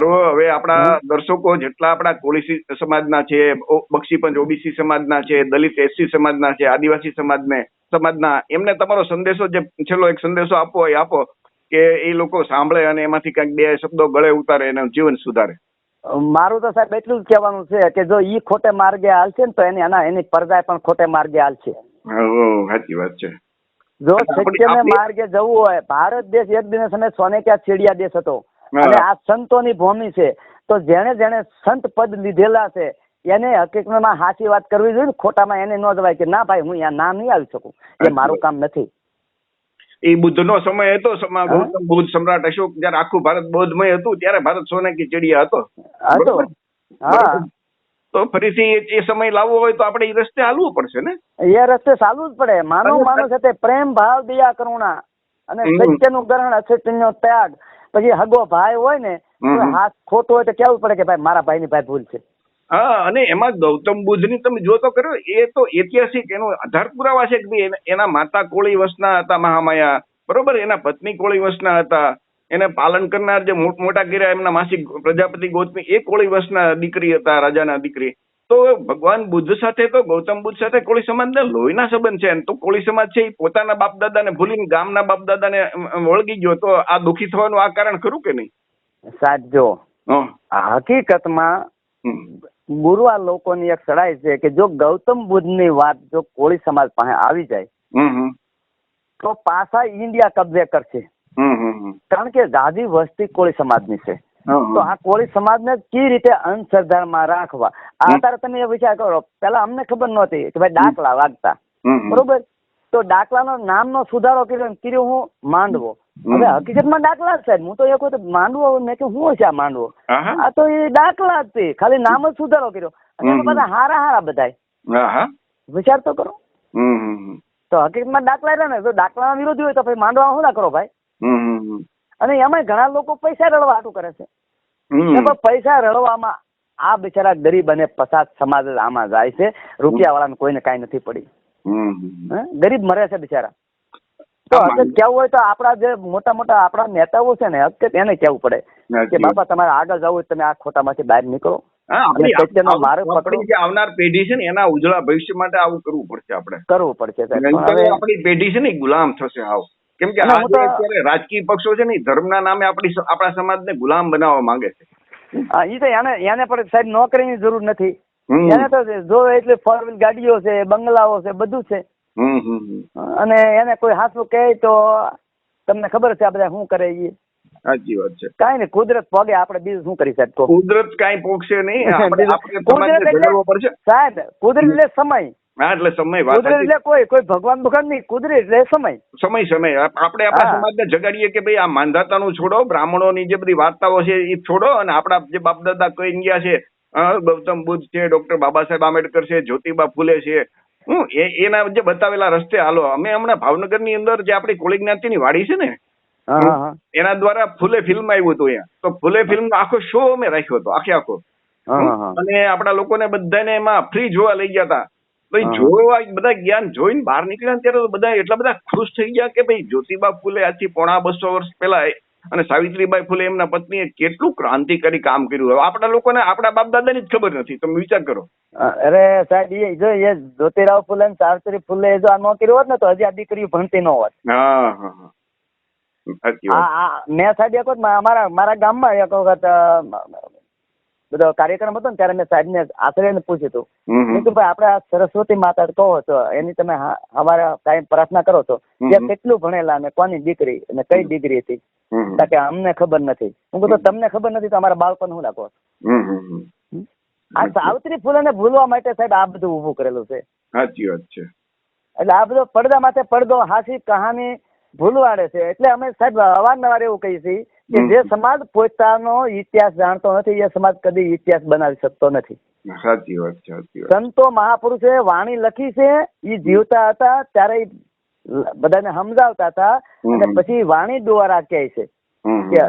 હવે આપણા દર્શકો જેટલા આપણા કોળી સમાજના છે બક્ષીપંચ ઓબીસી સમાજના છે દલિત એસસી સમાજના છે આદિવાસી સમાજને સમાજના એમને તમારો સંદેશો જે છેલ્લો એક સંદેશો આપવો એ આપો કે એ લોકો સાંભળે અને એમાંથી કંઈક બે શબ્દો ગળે ઉતારે અને જીવન સુધારે. મારું તો સાહેબ એટલું જ કહેવાનું છે કે જો ઈ ખોટે માર્ગે હાલશે ને તો એની એના એની પરદાય પણ ખોટે માર્ગે હાલશે. સાચી વાત છે. જો સત્યને માર્ગે જવું હોય ભારત દેશ એક દિવસ અમે સોને ક્યાં ચીડિયા દેશ હતો. અને આ સંતોની ભૂમિ છે. તો જેણે જેણે સંત પદ લીધેલા છે એને હકીકતમાં સાચી વાત કરવી જોઈએ ને ખોટામાં એને ન જવાય કે ના ભાઈ હું અહીંયા ના નહીં આવી શકું. એ મારું કામ નથી. એ બુદ્ધનો સમય હતો? ગૌતમ બુદ્ધ સમ્રાટ અશોક જયારે આખું ભારત બૌદ્ધમય હતું ત્યારે ભારત સોનેકી ચડિયા હતો. હતો. હા. તો ફરીથી એ- સમય લાવવો હોય તો આપણે એ રસ્તે હાલવું પડશે ને? એ રસ્તે ચાલવું જ પડે. માનવ માનવ સાથે પ્રેમ ભાવ દયા કરુણા અને. સત્યનું ગ્રહણ અસત્યનો ત્યાગ પછી હગો ભાઈ હોય ને હાથ ખોટો હોય તો કેવું પડે કે ભાઈ મારા ભાઈની ભાઈ ભૂલ છે? હા અને એમાં ગૌતમ બુદ્ધની તમે જો તો કર્યો એ તો ઐતિહાસિક એનો આધાર પુરાવા છે કે એના- માતા કોળી વસના હતા મહામાયા બરોબર? એના પત્ની કોળી વસના હતા એને પાલન કરનાર જે મોટ- મોટા કર્યા એમના માસિક પ્રજાપતિ ગૌતમી એ કોળી વંશના દીકરી હતા રાજાના દીકરી. તો ભગવાન બુદ્ધ સાથે તો ગૌતમ બુદ્ધ સાથે કોળી સમાજના લોહીના સંબંધ છે. તો કોળી સમાજ છે એ પોતાના બાપ દાદાને ભૂલીને ગામના બાપ દાદાને વળગી ગયો. તો આ દુખી થવાનું આ કારણ ખરું કે નહીં? સાચો હકીકતમાં ગુરુ આ. લોકોની એક સડાય છે કે જો ગૌતમ બુદ્ધની વાત જો કોળી સમાજ પાસે આવી જાય તો પાછા ઇન્ડિયા કબજે કરશે. કારણ કે દાદી વસ્તી કોળી સમાજની છે. તો આ કોળી સમાજને કઈ રીતે અંધશ્રદ્ધામાં રાખવા? આ અત્યારે તમે એ વિચાર કરો. પેલા અમને ખબર નહોતી કે ભાઈ ડાકલા વાગતા. બરોબર? તો ડાકલાનો નામનો સુધારો કર્યો હું માંડવો. હવે હકીકતમાં ડાકલા જ સાહેબ હું તો એક વખત માંડવો મેં કે હું છે આ માંડવો? આ તો એ ડાકલા જ તે ખાલી નામ જ સુધારો કર્યો. અને બધા હારા હારા બધાય. વિચાર તો કરો. તો હકીકતમાં ડાકલા રહ્યા ને તો ડાકલાના વિરોધી હોય તો પછી માંડવા શું ના કરો ભાઈ. અને એમાં ઘણા લોકો પૈસા રળવા હાટું કરે છે. પૈસા રળવામાં આ બિચારા ગરીબ અને પસાદ સમાજ આમાં જાય છે. રૂપિયા વાળાને કોઈને કાંઈ નથી પડી? ગરીબ મરે છે બિચારા. તો હકીકત કેવું હોય તો આપણા જે મોટા મોટા આપણા નેતાઓ છે ને હકીકત એને કેવું પડે? કે બાપા તમારે આગળ જવું તમે આ ખોટામાંથી બહાર નીકળો. આવનાર પેઢી છે ને એના ઉજળા ભવિષ્ય માટે આવું કરવું પડશે આપણે. કરવું પડશે આપણી પેઢી છે ને ગુલામ થશે આવ કેમ કે અત્યારે રાજકીય પક્ષો છે ને ધર્મના નામે આપણી આપણા સમાજને ગુલામ બનાવવા માંગે છે. ઈ તો એને એને પણ સાહેબ નોકરીની જરૂર નથી. એને તો જો એટલે ફોર વ્હીલ ગાડીઓ છે બંગલાઓ છે બધું છે. અને એને કોઈ હાથું કહે તો તમને ખબર છે આ બધા શું કરે સાચી વાત છે. કઈ નહીં કુદરત પગે આપણે બીજું શું કરી સાહેબ કુદરત કઈ પોગશે નહીં. કુદરત એટલે સાહેબ કુદરત એટલે સમય. હા એટલે સમય વાત કુદરત એટલે કોઈ કોઈ ભગવાન ભગવાન નહીં કુદરત એટલે સમય. સમય સમય. આપણે આપણા સમાજને જગાડીએ કે ભાઈ આ માંધાતાનું છોડો બ્રાહ્મણોની જે બધી વાર્તાઓ છે એ છોડો અને આપણા જે બાપ દાદા કહી ગયા છે ગૌતમ બુદ્ધ છે ડોક્ટર બાબા સાહેબ આંબેડકર છે જ્યોતિબા ફૂલે છે. હું એ એના જે બતાવેલા રસ્તે હાલો. અમે હમણાં ભાવનગરની અંદર જે આપણી કોળી જ્ઞાતિની વાડી છે ને એના દ્વારા ફૂલે ફિલ્મ આવ્યું હતું અહીંયા. તો ફૂલે ફિલ્મ આખો શો અમે રાખ્યો હતો આખે આખો. અને આપણા લોકોને બધાને એમાં ફ્રી જોવા લઈ ગયા હતા. હા. જોવા બધા જ્ઞાન જોઈને બહાર નીકળ્યા ત્યારે તો બધા એટલા બધા ખુશ થઈ ગયા કે ભાઈ જ્યોતિબા ફૂલે આજથી પોણા બસો વર્ષ પહેલા અને સાવિત્રીબાઈ ફૂલે એમના પત્નીએ કેટલું ક્રાંતિકારી કામ કર્યું. આપણા લોકોને આપણા બાપ દાદાની જ ખબર નથી. તમે વિચાર કરો. અરે સાહેબ એ જો એ જ્યોતિરાવ ફૂલે અને સાવિત્રી ફૂલે જો આ ન કર્યું હોત ને તો હજી આ દીકરી ભણતી ન હોત. મેં સાહેબ એક વખત અમારા મારા ગામમાં એક વખત બધો કાર્યક્રમ હતો ને ત્યારે મેં સાહેબને આશ્રયને પૂછ્યું હતું. મેં કીધું ભાઈ આપણે આ સરસ્વતી માતા કહો છો એની તમે અમારે કાંઈ પ્રાર્થના કરો છો. કે કેટલું ભણેલા અને કોની દીકરી અને કઈ ડિગ્રી હતી. કે અમને ખબર નથી. હું કહું તમને ખબર નથી તો અમારા બાળકોને હું લાગો. આ સાવિત્રી ફૂલેને ભૂલવા માટે સાહેબ આ બધું ઊભું કરેલું છે. સાચી વાત છે. એટલે આ બધો પડદા માથે પડદો હાસી કહાની ભૂલવાડે છે. એટલે અમે સાહેબ અવારનવાર એવું કહીએ છીએ કે જે સમાજ પોતાનો ઇતિહાસ જાણતો નથી એ સમાજ કદી ઇતિહાસ બનાવી શકતો નથી. સાચી વાત છે સાચી વાત. સંતો મહાપુરુષે વાણી લખી છે એ જીવતા હતા ત્યારે બધાને સમજાવતા હતા અને પછી વાણી દ્વારા કહે છે. કે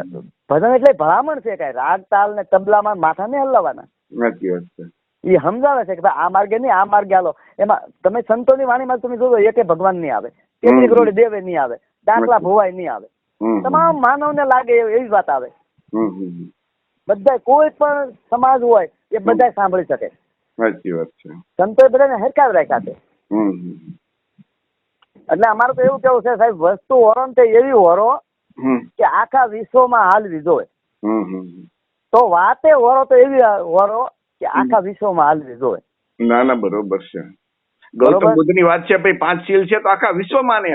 ભજન એટલે ભલામણ છે કઈ રાગ તાલ ને તબલામાં માથા ને હલાવવાના. સાચી વાત છે. એ સમજાવે છે કે ભાઈ આ માર્ગે નહીં આ માર્ગે હાલો. એમાં તમે સંતોની વાણીમાં તમે જોજો એકે ભગવાન નહીં આવે કેટલી કરોડ દેવે નહીં આવે દાખલા ભુવાય નહીં આવે. તમામ માનવને લાગે એવી વાત આવે. બધા કોઈ પણ સમાજ હોય એ બધા સાંભળી શકે. સાચી વાત છે. સંતોએ બધાને હરખા રાખ્યા છે. એટલે અમારું તો એવું કેવું છે સાહેબ વસ્તુ હોરો ને તે એવી હોરો કે આખા વિશ્વમાં હાલવી લીધો હમ. તો વાતે હોરો તો એવી હોરો કે આખા વિશ્વમાં હાલવી હોય. ના ના બરોબર છે. ગૌતમ બુદ્ધની વાત છે ભાઈ પાંચ શીલ છે તો આખા વિશ્વ માને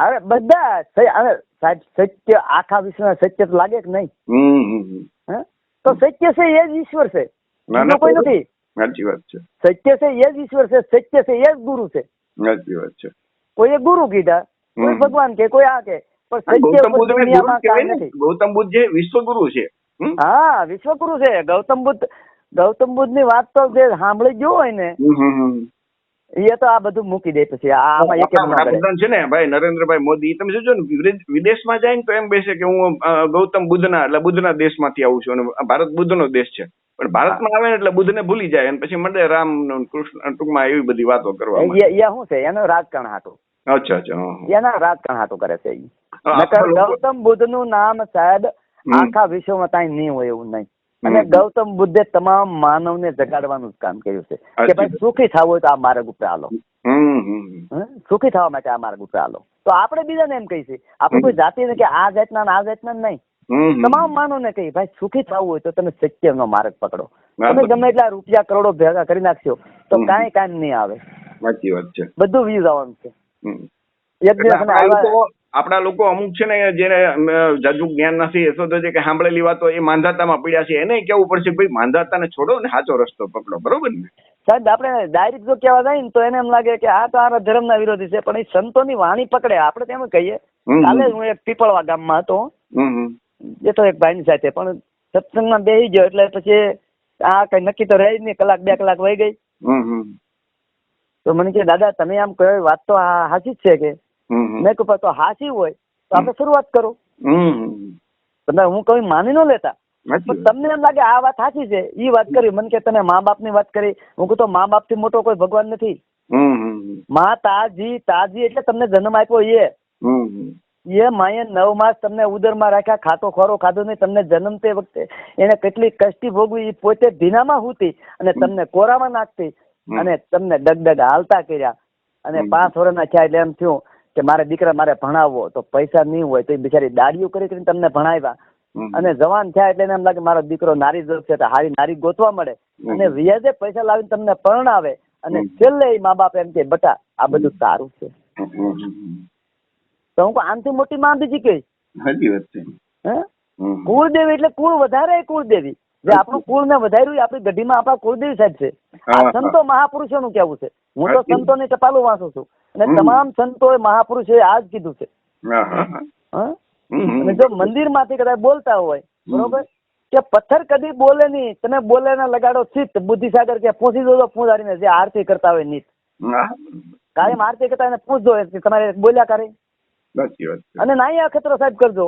અરે બધા સાહેબ સત્ય આખા વિશ્વમાં સત્ય તો લાગે કે નહીં? તો સત્ય છે એ જ ઈશ્વર છે. કોઈ. નથી. સાચી વાત છે. સત્ય છે એ જ ઈશ્વર છે સત્ય છે એ જ ગુરુ છે. સાચી વાત છે. કોઈ ગુરુ કીધા કોઈ ભગવાન કે કોઈ આ કે પણ ગૌતમ બુદ્ધ જે વિશ્વગુરુ છે હા વિશ્વગુરુ છે. ગૌતમ બુદ્ધ ગૌતમ બુદ્ધની વાત તો જે સાંભળી ગયો હોય ને. એ તો આ બધું મૂકી દે પછી. આમાં એક આપણા છે ને ભાઈ નરેન્દ્રભાઈ મોદી તમે જોજો ને વિદેશમાં જાય ને તો એમ બેસે કે હું ગૌતમ બુદ્ધના એટલે બુદ્ધના દેશમાંથી આવું છું અને ભારત બુદ્ધનો દેશ છે. પણ ભારતમાં આવે ને એટલે બુદ્ધને ભૂલી જાય અને પછી મંડે રામ કૃષ્ણ ટૂંકમાં એવી બધી વાતો કરવા. એ શું છે? એનો રાજકારણ હાટું. અચ્છા અચ્છા. એના રાજકારણ હાટું કરે છે ગૌતમ બુદ્ધનું નામ સાહેબ આખા વિશ્વમાં કાંઈ નહીં હોય એવું નહીં. અને ગૌતમ બુદ્ધે તમામ માનવને જગાડવાનું જ કામ કર્યું છે. કે ભાઈ સુખી થવું હોય તો આ માર્ગ ઉપર હાલો? સુખી થવા માટે આ માર્ગ ઉપર હાલો. તો આપણે બીજાને એમ કહીએ છીએ આપણે કોઈ જાતિ ને કે આ જાતના આ જાતના નહીં. તમામ માનવ માનવને કહી ભાઈ સુખી થવું હોય તો તમે સત્યનો માર્ગ પકડો. તમે ગમે એટલા રૂપિયા કરોડો ભેગા કરી નાખશો તો. કાંઈ કામ નહીં આવે. સાચી વાત છે. બધું વીજ આવવાનું છે. એક દિવસ આપણા લોકો અમુક છે ને જેને જાજુ જ્ઞાન નથી એ તો છે કે સાંભળેલી વાતો એ માંધાતામાં પડ્યા છે એને કેવું પડશે ભાઈ માંધાતાને છોડો ને સાચો રસ્તો પકડો બરોબર ને સાહેબ આપણે ડાયરેક્ટ જો કહેવા જાય ને તો એને એમ લાગે કે આ તો આ ધર્મના વિરોધી છે પણ એ સંતોની વાણી પકડે આપણે તેમ કહીએ કાલે હું એક પીપળવા ગામમાં હતો. એ તો એક ભાઈની સાથે પણ સત્સંગમાં બેસી ગયો એટલે પછી આ કઈ નક્કી તો રહે જ નહીં કલાક બે કલાક વહી ગઈ. તો મને કે દાદા તમે આમ કહો વાત તો હાચી જ છે કે. મેં કહ્યું તો હાસી હોય તો આપણે શરૂઆત કરો. તમે હું કઈ માની ન લેતા. તમને એમ લાગે આ વાત સાચી છે. એ વાત કરી મને કે તને મા બાપની વાત કરી. હું કહું તો મા બાપથી મોટો કોઈ ભગવાન નથી. મા તાજી તાજી એટલે તમને જન્મ આપ્યો એ. એ માએ નવ માસ તમને ઉદરમાં રાખ્યા ખાતો ખોરો ખાધો નહીં તમને જન્મ તે વખતે એને કેટલી કષ્ટી ભોગવી એ પોતે ભીનામાં હુતી અને તમને કોરામાં નાખતી અને તમને ડગડગ હાલતા કર્યા અને પાંચ વર્ષના થયા એટલે એમ થયું. કે મારે દીકરા મારે ભણાવવો તો પૈસા નહીં હોય તો એ બિચારી દાડીઓ કરી કરીને તમને ભણાવ્યા. અને જવાન થયા એટલે એમ લાગે મારો દીકરો નારી જરૂર છે હારી નારી ગોતવા મળે. અને વ્યાજે પૈસા લાવીને તમને પરણાવે અને છેલ્લે મા બાપ એમ કે બટા આ બધું સારું છે. તો હું આનાથી મોટી માં બીજી કઈ સાચી વાત છે. કુળદેવી એટલે કુળ વધારે કુળદેવી. જે આપણું કુળ ને વધાર્યું આપણી ગઢીમાં આપણા કુળદેવી સાહેબ છે. સંતો મહાપુરુષો નું કેવું છે. હું તો સંતો. સંતોની ટપાલું વાંચું છું. અને. તમામ સંતો મહાપુરુષે આ જ કીધું છે. અને જો મંદિરમાંથી કદાચ બોલતા હોય બરોબર? કે પથ્થર કદી બોલે નહીં તમે બોલે ના લગાડો ચિત્ત બુદ્ધિસાગર કે પૂછી દો પૂજારીને જે આરતી કરતા હોય નીત. કાયમ આરતી કરતા એને પૂછજો તમારે બોલ્યા કરે. અને નાઈ અખતરો સાહેબ કરજો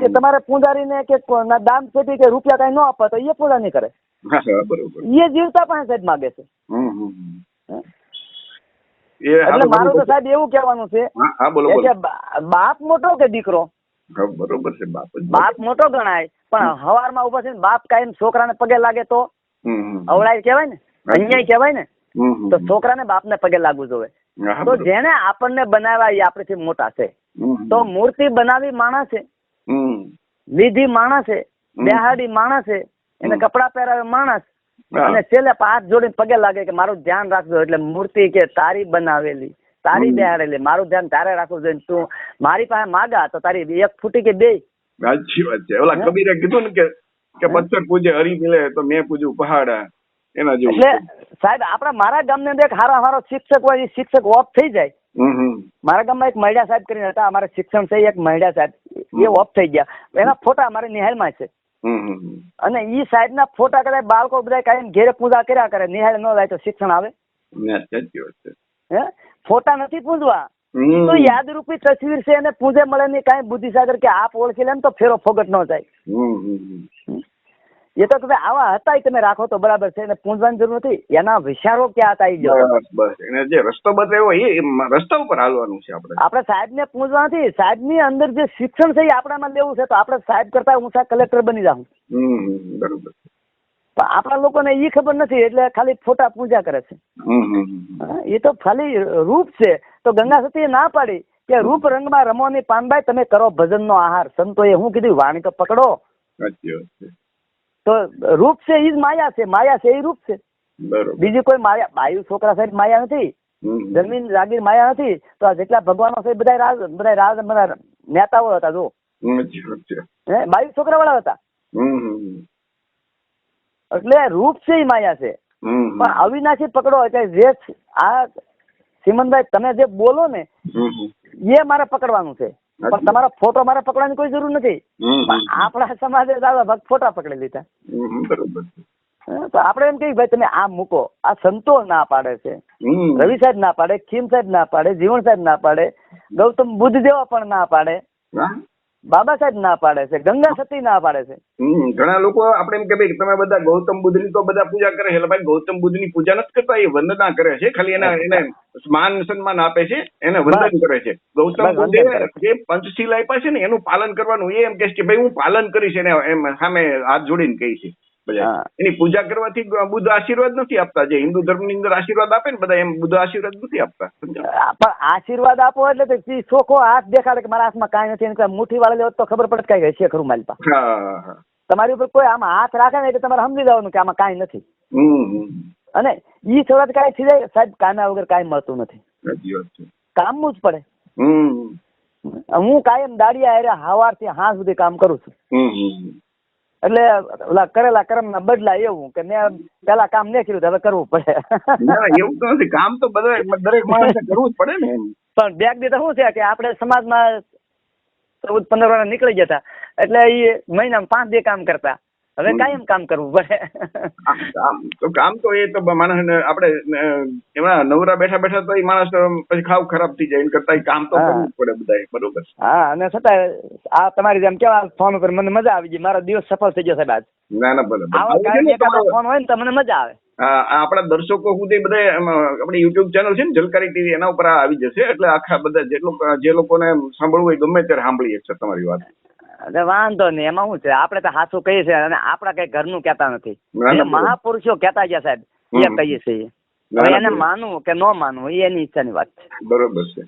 કે તમારે પૂજારીને કે દામ ના પેટી કે રૂપિયા કઈ ન આપવા તો એ પૂજા નહીં કરે. એ જીવતા પણ સાહેબ માગે છે. એટલે મારું તો. સાહેબ એવું કહેવાનું છે કે બાપ મોટો કે દીકરો? બરોબર છે બાપ બાપ મોટો ગણાય પણ હવારમાં ઊભા છે બાપ કાયમ છોકરાને પગે લાગે તો. અવળાય કહેવાય ને? અન્યાય કહેવાય. ને. તો છોકરાને બાપને પગે લાગવું જોવે. તો જેને આપણને બનાવ્યા એ આપણેથી મોટા છે. તો મૂર્તિ બનાવી માણસ છે. વિધિ લીધી માણસ. બેહાડી માણસ છે. એને કપડા પહેરાવે માણસ. અને છેલ્લે હાથ જોડીને પગે લાગે કે મારું ધ્યાન રાખજો એટલે મૂર્તિ કે તારી બનાવેલી તારી બેહાડેલી મારું ધ્યાન તારે રાખવું જોઈએ તું મારી પાસે માગા તો તારી એક ફૂટી કે બે. સાચી વાત છે. ઓલા કબીરે કીધું ને કે કે હે? પૂજે હરી મિલે તો મેં પૂજ્યું પહાડા એના જેવું એટલે સાહેબ આપણા મારા ગામની અંદર એક હારા હારો શિક્ષક હોય એ શિક્ષક ઓફ થઈ જાય. મારા ગામમાં એક મહિડા સાહેબ કરીને હતા અમારે શિક્ષણ છે એક મહિડા સાહેબ એ ઓફ થઈ ગયા. એના ફોટા અમારે નિહાલમાં છે. અને ઈ સાહેબના ફોટા કદાચ બાળકો બધા કાયમ ઘેરે પૂજા કર્યા કરે નિહાળ ન જાય તો શિક્ષણ આવે. ના, હે? ફોટા નથી પૂજવા. તો યાદરૂપી તસવીર છે એને પૂજે મળે ની કાંઈ બુદ્ધિસાગર કે આપ ઓળખી લે ને તો ફેરો ફોગટ ન જાય. એ તો તમે આવા હતા તમે રાખો તો બરાબર છે એને પૂંજવાની જરૂર નથી. એના વિચારો ક્યાં હતા બસ એને જે રસ્તો બતાવ્યો એ રસ્તા ઉપર હાલવાનું છે આપણે. આપણે સાહેબને પૂંજવા નથી સાહેબની અંદર જે શિક્ષણ છે એ આપણામાં લેવું છે તો આપણે સાહેબ કરતા ઊંચા કલેક્ટર બની જાઉં. બરોબર. પણ આપણા લોકોને એ ખબર નથી એટલે ખાલી ફોટા પૂજા કરે છે. એ તો ખાલી રૂપ છે. તો ગંગા સતીએ ના પાડી કે રૂપ રંગમાં રમોની પાનબાઈ તમે કરો ભજનનો આહાર. સંતોએ હું કીધું વાણી તો પકડો. સાચી વાત છે. તો રૂપ છે એ જ માયા છે. માયા છે એ રૂપ છે. બીજી કોઈ માયા બાયુ છોકરા સાહેબ માયા નથી. જમીન રાગીર માયા નથી. તો આ જેટલા ભગવાનો છે બધા રાજ બધા રાજ બધા નેતાઓ હતા જો બાયુ છોકરા વાળા હતા. એટલે રૂપ છે એ માયા છે. પણ અવિનાશી પકડો એટલે જે આ સિમનભાઈ તમે જે બોલો ને. એ મારે પકડવાનું છે. પણ તમારો ફોટો મારે પકડવાની કોઈ જરૂર નથી. આપણા સમાજે દાદા ભક્ત ફોટા પકડી લીધા. તો આપણે એમ કહીએ ભાઈ તમે આ મૂકો. આ સંતો ના પાડે છે. રવિ સાહેબ ના પાડે ખીમ સાહેબ ના પાડે જીવણ સાહેબ ના પાડે ગૌતમ બુદ્ધ જેવા પણ ના પાડે? બાબા સાહેબ ના પાડે છે ગંગા સતી ના પાડે છે. ઘણા લોકો આપણે એમ કે ભાઈ તમે બધા ગૌતમ બુદ્ધની તો બધા પૂજા કરે છે. એટલે ભાઈ ગૌતમ બુદ્ધની પૂજા નથી કરતા એ વંદના કરે છે. ખાલી એના એને માન સન્માન આપે છે એને વંદન કરે છે. ગૌતમ બુદ્ધે. જે પંચશીલ આપ્યા છે ને એનું પાલન કરવાનું એ એમ છે કે ભાઈ હું પાલન કરીશ એને એમ સામે હાથ જોડીને કહી છે. એની પૂજા કરવાથી બુદ્ધ આશીર્વાદ નથી આપતા. જે હિન્દુ ધર્મની અંદર આશીર્વાદ આપે ને બધા એમ બુદ્ધ આશીર્વાદ નથી આપતા. પણ આશીર્વાદ આપો એટલે ચોખ્ખો હાથ દેખાડે કે મારા હાથમાં કાંઈ નથી. એને મુઠ્ઠી વાળા લેવો તો ખબર પડે કઈ હશે ખરું મારી પાસે. તમારી ઉપર કોઈ આમાં હાથ રાખે ને એટલે તમારે સમજી દેવાનું કે આમાં કાંઈ નથી. અને ઈ થોડા કાંઈ થઈ જાય સાહેબ કામ્યા વગર કાંઈ મળતું નથી. કામનું જ પડે. હું કાયમ દાડિયા હાવારથી હા સુધી કામ કરું છું. એટલે ઓલા કરેલા કર્મના બદલા એવું કે મેં પેલા કામ નહીં કર્યું તો હવે કરવું પડે. એવું તો નથી. કામ તો બધા દરેક માણસે કરવું જ પડે ને. પણ બેગ દી તો શું છે કે આપણે સમાજમાં ચૌદ પંદર વાર નીકળી જતા. એટલે એ મહિનામાં પાંચ દે કામ કરતા. હવે. કાયમ કામ કરવું પડે. કામ તો કામ તો એ તો માણસ આપણે એમાં નવરા બેઠા બેઠા તો એ માણસ પછી ખાવ ખરાબ થઈ જાય કરતા કામ તો કરવું પડે બધાએ બરોબર. હા અને છતાં આ તમારી જેમ કેવા ફોન ઉપર મને મજા આવી ગઈ મારો દિવસ સફળ થઈ ગયો સાહેબ આજ. ના ના તમારો, ફોન હોય ને તો મને મજા આવે. આપણા દર્શકો સુધી બધા આપણી યુટ્યુબ ચેનલ છે ને જલકારી ટીવી એના ઉપર આવી જશે. એટલે આખા બધા જેટલો જે લોકોને સાંભળવું હોય ગમે ત્યારે સાંભળી શકશે તમારી વાત. એટલે વાંધો નહીં એમાં શું છે? આપણે તો સાચું કહીએ છીએ અને આપણા કઈ ઘરનું કહેતા નથી. ના, મહાપુરુષો કહેતા ગયા સાહેબ એ કહીએ છીએ. એને. માનવું કે ન માનવું એ એની ઈચ્છાની વાત છે. બરોબર છે?